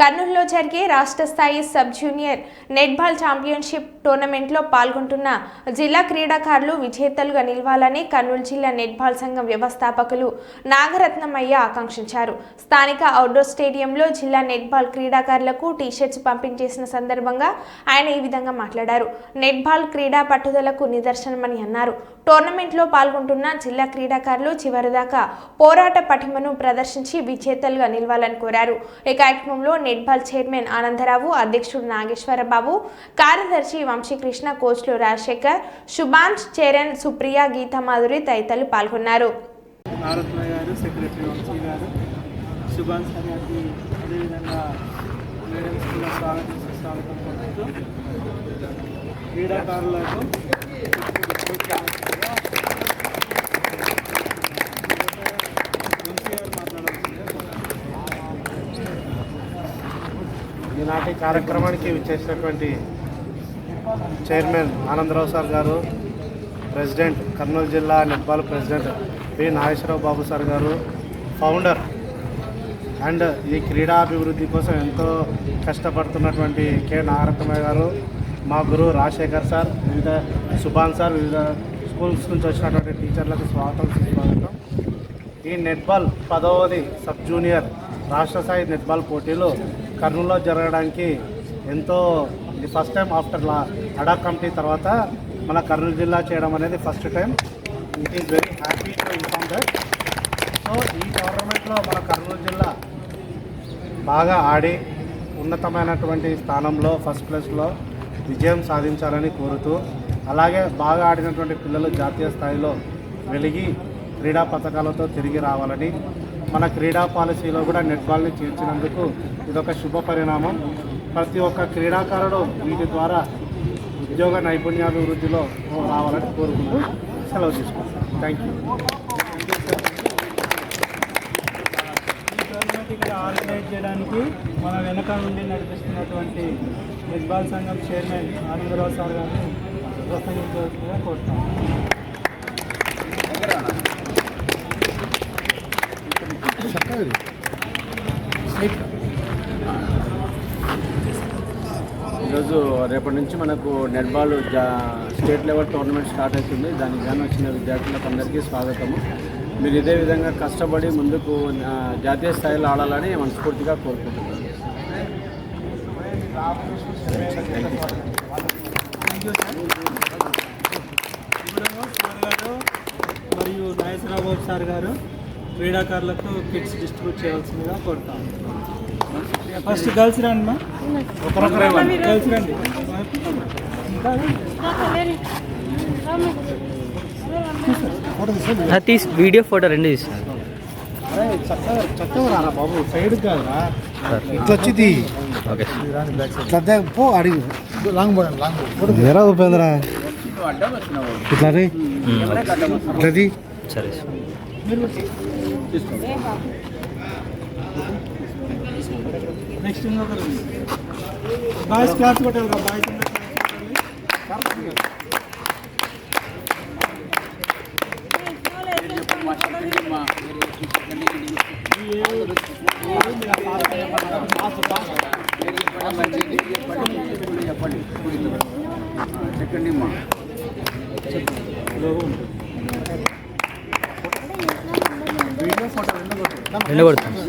కర్నూలులో జరిగే రాష్ట్ర స్థాయి సబ్ జూనియర్ నెట్బాల్ ఛాంపియన్షిప్ టోర్నమెంట్లో పాల్గొంటున్న జిల్లా క్రీడాకారులు విజేతలుగా నిలవాలని కర్నూలు జిల్లా నెట్బాల్ సంఘం వ్యవస్థాపకులు నాగరత్నమయ్య ఆకాంక్షించారు. స్థానిక అవుట్డోర్ స్టేడియంలో జిల్లా నెట్బాల్ క్రీడాకారులకు టీషర్ట్స్ పంపిణీ చేసిన సందర్భంగా ఆయన ఈ విధంగా మాట్లాడారు. నెట్బాల్ క్రీడా పట్టుదలకు నిదర్శనమని అన్నారు. టోర్నమెంట్లో పాల్గొంటున్న జిల్లా క్రీడాకారులు చివరిదాకా పోరాట పటిమను ప్రదర్శించి విజేతలుగా నిలవాలని కోరారు. ఈ కార్యక్రమంలో నెట్బాల్ చైర్మన్ ఆనందరావు అధ్యక్షుడు నాగేశ్వరబాబు కార్యదర్శి వంశీకృష్ణ కోచ్లు రాజశేఖర్ సుభాష్ చరణ్ సుప్రియ గీతామాధురి తదితరులు పాల్గొన్నారు. నారత్న గారు సెక్రటరీ వంశీ గారు సుభాన్ సార్ గారికి అదేవిధంగా మేడమ్స్ కూడా స్వాగతం స్వాగతం పలుకుతూ క్రీడాకారులకు వంశీ గారు మాట్లాడాల్సిందే ఈనాటి కార్యక్రమానికి విచ్చేసినటువంటి చైర్మన్ ఆనందరావు సార్ గారు ప్రెసిడెంట్ కర్నూలు జిల్లా netball president P. Nageswararao Babu sir గారు ఫౌండర్ అండ్ ఈ క్రీడాభివృద్ధి కోసం ఎంతో కష్టపడుతున్నటువంటి కె. నాగరత్నమయ్య గారు మా గురువు రాజశేఖర్ సార్ వివిధ సుభాన్ సార్ వివిధ స్కూల్స్ నుంచి వచ్చినటువంటి టీచర్లకు స్వాగతం స్వాగతం ఈ నెట్బాల్ పదవది సబ్ జూనియర్ రాష్ట్ర స్థాయి నెట్బాల్ పోటీలు కర్నూలులో జరగడానికి ఎంతో ఇది ఫస్ట్ టైం ఆఫ్టర్ లా అడా కమిటీ తర్వాత మన కర్నూలు జిల్లా చేయడం అనేది first time it is very happy to inform that so ఈ టోర్నమెంట్లో మన కర్నూలు జిల్లా బాగా ఆడి ఉన్నతమైనటువంటి స్థానంలో ఫస్ట్ ప్లేస్లో విజయం సాధించాలని కోరుతూ అలాగే బాగా ఆడినటువంటి పిల్లలు జాతీయ స్థాయిలో వెలిగి క్రీడా పథకాలతో తిరిగి రావాలని మన క్రీడా పాలసీలో కూడా నెట్బాల్ని చేర్చినందుకు ఇదొక శుభ పరిణామం ప్రతి ఒక్క క్రీడాకారుడు వీటి ద్వారా ఉద్యోగ నైపుణ్యాభివృద్ధిలో రావాలని కోరుకుంటూ సెలవు తీసుకుంటాం థ్యాంక్ యూ ఇక్కడ ఆర్గనైజ్ చేయడానికి మన వెనక నుండి నడిపిస్తున్నటువంటి ఫుట్బాల్ సంఘం చైర్మన్ ఆనందరావు సార్ గారిని ప్రోత్సహించవలసిందిగా కోరుతాం ఈరోజు రేపటి నుంచి మనకు నెట్బాల్ జా స్టేట్ లెవెల్ టోర్నమెంట్ స్టార్ట్ అవుతుంది. దానికి గాను వచ్చిన విద్యార్థులకు అందరికీ స్వాగతము. మీరు ఇదే విధంగా కష్టపడి ముందుకు జాతీయ స్థాయిలో ఆడాలని మనస్ఫూర్తిగా కోరుకుంటున్నాను. మరియు నాగేశ్వరరావు సార్ గారు క్రీడాకారులకు కిట్స్ డిస్ట్రిబ్యూట్ చేయాల్సిందిగా కోరుతాను. ఫస్ట్ గర్ల్స్ రండి మా. గర్ల్స్ రండి. తీసి వీడియో ఫోటో రెండు రారా బాబు. సైడ్ కాదురా ఇట్లా వచ్చింది పో అడిగి. లాంగ్ పోయి లాంగ్ ఎరా ఉపేంద్ర? ఇట్లా రే. ఇట్లది సరే నెక్స్ట్ ఇంకొకరు బాయ్స్ క్లాస్ కొట్టాలి రా బాయ్స్ చెప్పండి మా రెండు కొడుతుంది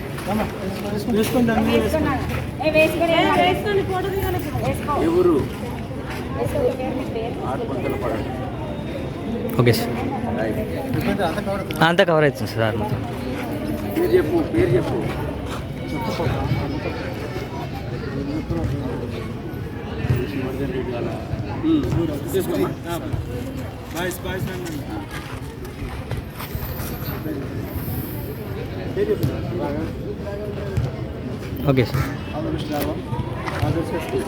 ఎవరు? Okay sir. అంతా కవర్ అవుతుంది సార్ మొత్తం పేరు చెప్పు పేరు చెప్పు. తీసుకోండి బాయ్స్ బాయ్స్ రండి okay sir Andhra Pradesh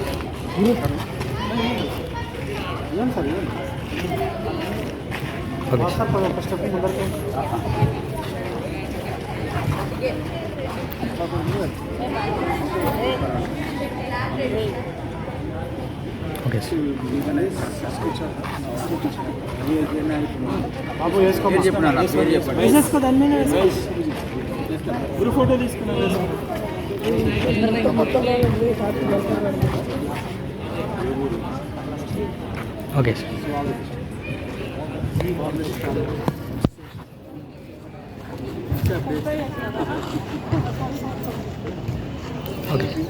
okay sir okay sir బాబు వేసుకో వేసేసుకో దాని మీద వేసేసుకో. గురు ఫోటో తీసుకున్నా okay sir okay sir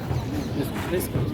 okay sir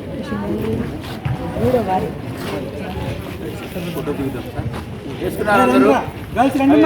వేసుకున్నారు అందరూ గర్ల్స్ రండి